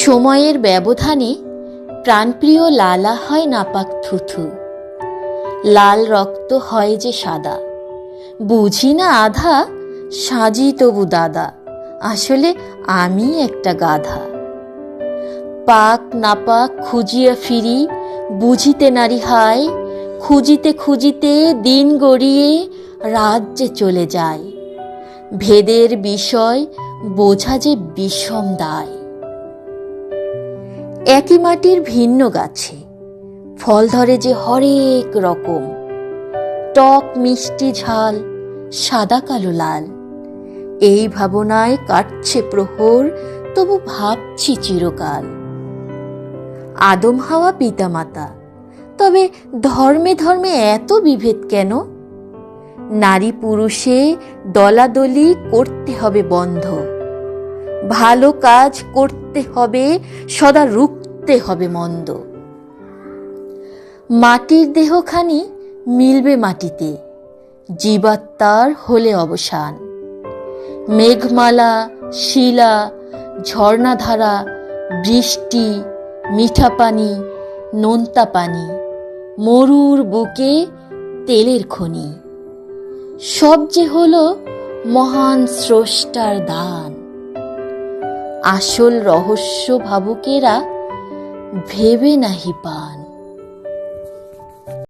সময়ের ব্যবধানে প্রাণপ্রিয় লালা হয় নাপাক থুথু। লাল রক্ত হয় যে সাদা। বুঝি না আধা? সাজি তবু দাদা। আসলে আমি একটা গাধা। পাক নাপাক খুঁজিয়া ফিরি, বুঝিতে নারী হায়, খুঁজিতে খুঁজিতে দিন গড়িয়ে রাজ্যে চলে যায়। ভেদের বিষয় বোঝা যে বিষম দায়। একই মাটির ভিন্ন গাছে। ফল ধরে যে হরেক রকম। টক, মিষ্টি ঝাল, সাদা, কালো, লাল। এই ভাবনায় কাটছে প্রহর, তবু ভাবছি চিরকাল। আদম হাওয়া পিতামাতা, তবে ধর্মে ধর্মে এত বিভেদ কেন? নারী পুরুষে দলাদলি করতে হবে বন্ধ। ভালো কাজ করতে হবে, সদা রুখতে হবে মন্দ। মাটির দেহখানি মিলবে মাটিতে, জীবাত্মার হলে অবসান। মেঘমালা, শিলা, ঝর্ণাধারা, বৃষ্টি মিঠা পানি নোনতা পানি মরুর বুকে তেলের খনি। সব যে হলো মহান স্রষ্টার দান। আসল রহস্য ভাবুকেরা ভেবে নাহি পান।